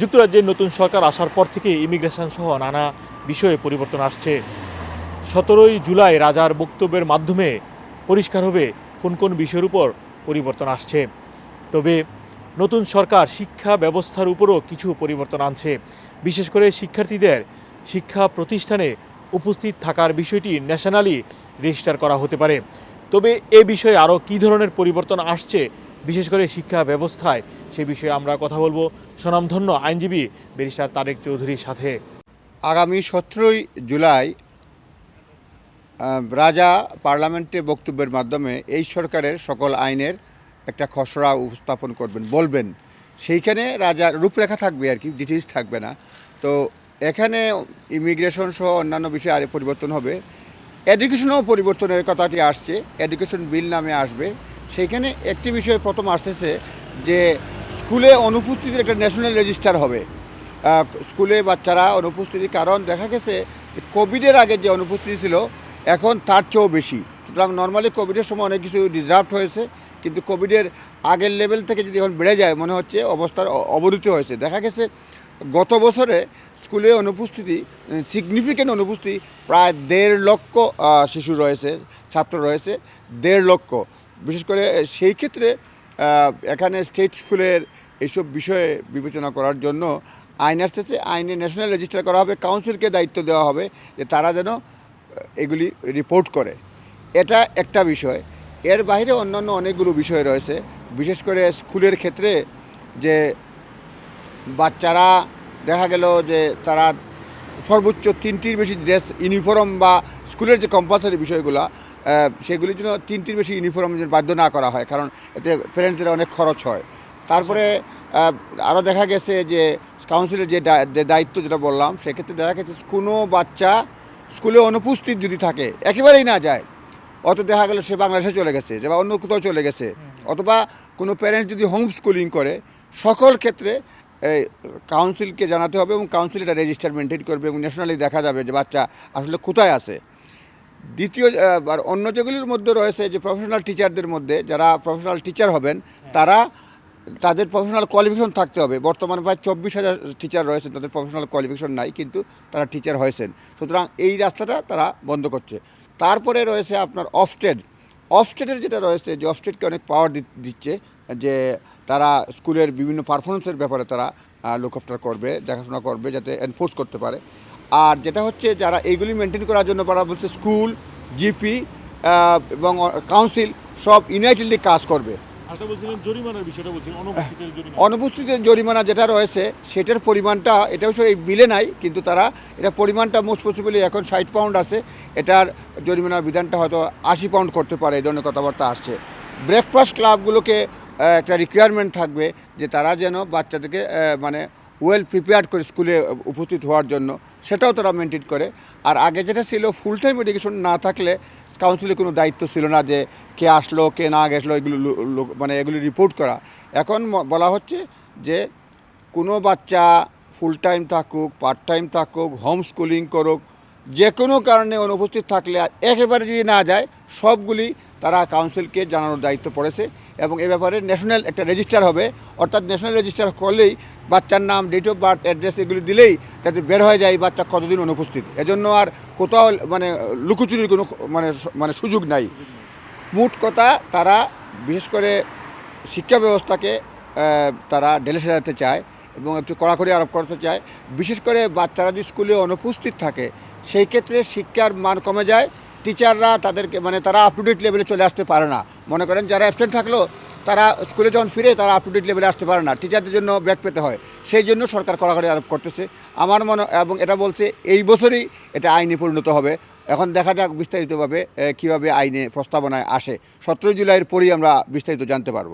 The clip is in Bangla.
যুক্তরাজ্যের নতুন সরকার আসার পর থেকে ইমিগ্রেশন সহ নানা বিষয়ে পরিবর্তন আসছে। সতেরোই জুলাই রাজার বক্তব্যের মাধ্যমে পরিষ্কার হবে কোন কোন বিষয়ের উপর পরিবর্তন আসছে। তবে নতুন সরকার শিক্ষা ব্যবস্থার উপরও কিছু পরিবর্তন আনছে। বিশেষ করে শিক্ষার্থীদের শিক্ষা প্রতিষ্ঠানে উপস্থিত থাকার বিষয়টি ন্যাশনালি রেজিস্টার করা হতে পারে। তবে এ বিষয়ে আরও কী ধরনের পরিবর্তন আসছে বিশেষ করে শিক্ষা ব্যবস্থায় সে বিষয়ে আমরা কথা বলব। স্বনামধন্য আইনজীবী ব্যারিস্টার তারেক চৌধুরীর সাথে। আগামী সতেরোই জুলাই রাজা পার্লামেন্টে বক্তব্যের মাধ্যমে এই সরকারের সকল আইনের একটা খসড়া উপস্থাপন করবেন, বলবেন। সেইখানে রাজার রূপরেখা থাকবে আর কি ডিটেলস থাকবে না। তো এখানে ইমিগ্রেশন সহ অন্যান্য বিষয়ে আরে পরিবর্তন হবে। এডুকেশনও পরিবর্তনের কথাটি আসছে। এডুকেশন বিল নামে আসবে। সেইখানে একটি বিষয় প্রথম আসতেছে যে স্কুলে অনুপস্থিতির একটা ন্যাশনাল রেজিস্টার হবে। স্কুলে বাচ্চারা অনুপস্থিতি কারণ দেখা গেছে যে কোভিডের আগে যে অনুপস্থিতি ছিল, এখন তার চেয়েও বেশি। সুতরাং নর্মালি কোভিডের সময় অনেক কিছু ডিজার্ভ হয়েছে, কিন্তু কোভিডের আগের লেভেল থেকে যদি এখন বেড়ে যায়, মনে হচ্ছে অবস্থার অবনতি হয়েছে। দেখা গেছে গত বছরে স্কুলে অনুপস্থিতি সিগনিফিক্যান্ট অনুপস্থিতি প্রায় দেড় লক্ষ শিশু রয়েছে, ছাত্র রয়েছে, দেড় লক্ষ। বিশেষ করে সেই ক্ষেত্রে এখানে স্টেট স্কুলের এইসব বিষয়ে বিবেচনা করার জন্য আইন আসতেছে। আইনে ন্যাশনাল রেজিস্টার করা হবে কাউন্সিলকে দায়িত্ব দেওয়া হবে যে তারা যেন এগুলি রিপোর্ট করে। এটা একটা বিষয়। এর বাইরে অন্যান্য অনেকগুলো বিষয় রয়েছে। বিশেষ করে স্কুলের ক্ষেত্রে যে বাচ্চারা, দেখা গেল যে তারা সর্বোচ্চ তিনটির বেশি ড্রেস ইউনিফর্ম বা স্কুলের যে কম্পালসারি বিষয়গুলো সেগুলির জন্য তিনটির বেশি ইউনিফর্ম যেন বাধ্য না করা হয় কারণ এতে প্যারেন্টসদের অনেক খরচ হয়। তারপরে আরও দেখা গেছে যে কাউন্সিলের যে দায়িত্ব যেটা বললাম সেক্ষেত্রে দেখা গেছে কোনো বাচ্চা স্কুলে অনুপস্থিত যদি থাকে একেবারেই না যায় অত দেখা গেল সে বাংলাদেশে চলে গেছে যে বা অন্য কোথাও চলে গেছে অথবা কোনো প্যারেন্টস যদি হোম স্কুলিং করে সকল ক্ষেত্রে এই কাউন্সিলকে জানাতে হবে এবং কাউন্সিল এটা রেজিস্টার মেনটেন করবে এবং ন্যাশনালি দেখা যাবে যে বাচ্চা আসলে কোথায় আছে। দ্বিতীয় আর অন্য যেগুলির মধ্যে রয়েছে যে প্রফেশনাল টিচারদের মধ্যে যারা প্রফেশনাল টিচার হবেন তারা তাদের প্রফেশনাল কোয়ালিফিকেশন থাকতে হবে। বর্তমানে প্রায় চব্বিশ হাজার টিচার রয়েছেন তাদের প্রফেশনাল কোয়ালিফিকেশন নাই কিন্তু তারা টিচার হয়েছেন। সুতরাং এই রাস্তাটা তারা বন্ধ করছে। তারপরে রয়েছে আপনার অফস্টেড অফস্টেটের যেটা রয়েছে, যে অফস্টেটকে অনেক পাওয়ার দিচ্ছে, যে তারা স্কুলের বিভিন্ন পারফরমেন্সের ব্যাপারে তারা লুক আফটার করবে, দেখাশোনা করবে, যাতে এনফোর্স করতে পারে। আর যেটা হচ্ছে, যারা এইগুলি মেনটেন করার জন্য তারা বলছে স্কুল জিপি এবং কাউন্সিল সব ইউনাইটেডলি কাজ করবে। বলছিলেন অনুপস্থিতির জরিমানা। যেটা রয়েছে, সেটার পরিমাণটা এটা অবশ্য এই বিলে নাই, কিন্তু তারা এটা পরিমাণটা মোস্ট পসিবলি এখন ষাট পাউন্ড আছে, এটার জরিমানার বিধানটা হয়তো আশি পাউন্ড করতে পারে, এই ধরনের কথাবার্তা আসছে। ব্রেকফাস্ট ক্লাবগুলোকে একটা রিকোয়ারমেন্ট থাকবে যে তারা যেন বাচ্চাদেরকে মানে ওয়েল প্রিপেয়ার্ড করে স্কুলে উপস্থিত হওয়ার জন্য, সেটাও তারা মেনটেন করে। আর আগে যেটা ছিল ফুল টাইম এডুকেশন না থাকলে কাউন্সিলের কোনো দায়িত্ব ছিল না যে কে আসলো, কে না গেছলো এগুলো মানে এগুলি রিপোর্ট করা। এখন বলা হচ্ছে যে কোনো বাচ্চা ফুল টাইম থাকুক পার্ট টাইম থাকুক হোম স্কুলিং করুক, যে কোনো কারণে অনুপস্থিত থাকলে আর একেবারে যদি না যায়, সবগুলি তারা কাউন্সিলকে জানানোর দায়িত্ব পড়েছে। এবং এ ব্যাপারে ন্যাশনাল একটা রেজিস্টার হবে। অর্থাৎ ন্যাশনাল রেজিস্টার করলেই বাচ্চার নাম ডেট অফ বার্থ অ্যাড্রেস এগুলি দিলেই যাতে বের হয়ে যায় বাচ্চা কতদিন অনুপস্থিত। এজন্য আর কোথাও মানে লুকোচুরির কোনো মানে মানে সুযোগ নাই। মোট কথা তারা বিশেষ করে শিক্ষা ব্যবস্থাকে তারা ঢেলে সাজাতে চায় এবং একটু কড়াকড়ি আরোপ করতে চায়। বিশেষ করে বাচ্চারা যদি স্কুলে অনুপস্থিত থাকে, সেই ক্ষেত্রে শিক্ষার মান কমে যায়। টিচাররা তাদেরকে মানে তারা আপ টু ডেট লেভেলে চলে আসতে পারে না। মনে করেন যারা অ্যাবসেন্ট থাকল, তারা স্কুলে যখন ফিরে তারা আপ টু ডেট লেভেলে আসতে পারে না। টিচারদের জন্য ব্যাক পেতে হয়। সেই জন্য সরকার কড়াকড়ি আরোপ করতেছে। আমার মনে এবং এটা বলছে, এই বছরই এটা আইনে পরিণত হবে। এখন দেখা যাক বিস্তারিতভাবে কীভাবে আইনে প্রস্তাবনায় আসে। সতেরোই জুলাইয়ের পরই আমরা বিস্তারিত জানতে পারব।